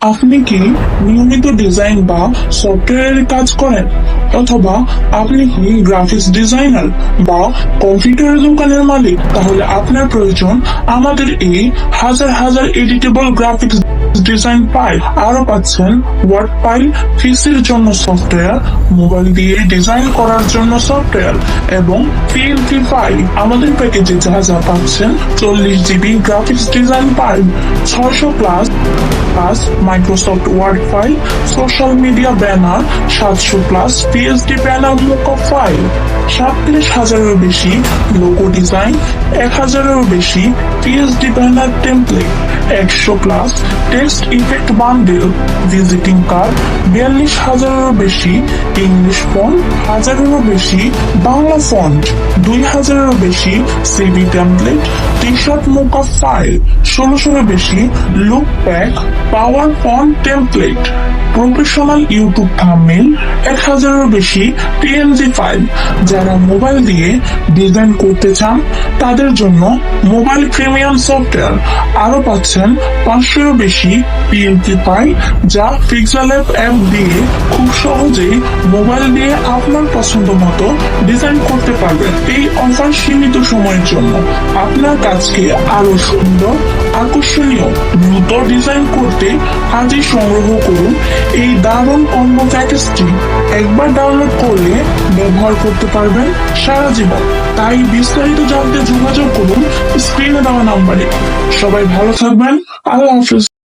আপনি কি নিয়মিত ডিজাইন বা সফটওয়্যারের কাজ করেন? অথবা আপনি কি গ্রাফিক্স ডিজাইনার বা কম্পিউটার দোকানের মালিক? তাহলে আপনার প্রয়োজন আমাদের এই হাজার হাজার এডিটেবল গ্রাফিক্স ডিজাইন পাই আরও পাচ্ছেন ওয়ার্ড ফাইল পিসির জন্য সফটওয়্যার মোবাইল দিয়ে ডিজাইন করার জন্য সফটওয়্যার এবং পিএলপি ফাইল আমাদের প্যাকেজে যা যা পাচ্ছেন, চল্লিশ জিবি গ্রাফিক্স ডিজাইন ফাইল ছয়শো plus plus Microsoft Word file social media banner সাতশো plus PHD banner mockup file সাতত্রিশ হাজারেরও বেশি লোগো ডিজাইন এক হাজারেরও বেশি পিএইচডি ব্যানার টেমপ্লেট একশো plus text effect bundle visiting card বিয়াল্লিশ হাজারেরও বেশি ইংলিশ ফন্ট হাজারেরও বেশি বাংলা ফন্ট দুই হাজারেরও বেশি CV template T shirt mockup file ষোলোশোরও বেশি look pack power font template professional YouTube thumbnail এক হাজারেরও বেশি টিএনজি ফাইল যারা মোবাইল দিয়ে ডিজাইন করতে চান, তাদের জন্য মোবাইল প্রিমিয়াম সফটওয়্যার। আরও পাচ্ছেন পাঁচশোরও বেশি পিএনজি ফাইল যা পিক্সেল অ্যাপ অ্যাপ দিয়ে খুব সহজেই মোবাইল দিয়ে আপনার পছন্দ মতো ডিজাইন করতে পারবেন এই অফার সীমিত সময়ের জন্য। আপনার কাজকে আরও সুন্দর, আকর্ষণীয়, দ্রুত ডিজাইন করতে আজই সংগ্রহ করুন। এই দারুণ কম্বো প্যাকেজটি একবার ডাউনলোড করলে ব্যবহার করতে পারবেন সারা জীবন। তাই বিস্তারিত জানতে যোগাযোগ করুন স্ক্রিনে দেওয়া নাম্বারে। সবাই ভালো থাকবেন। আল্লাহ হাফিজ।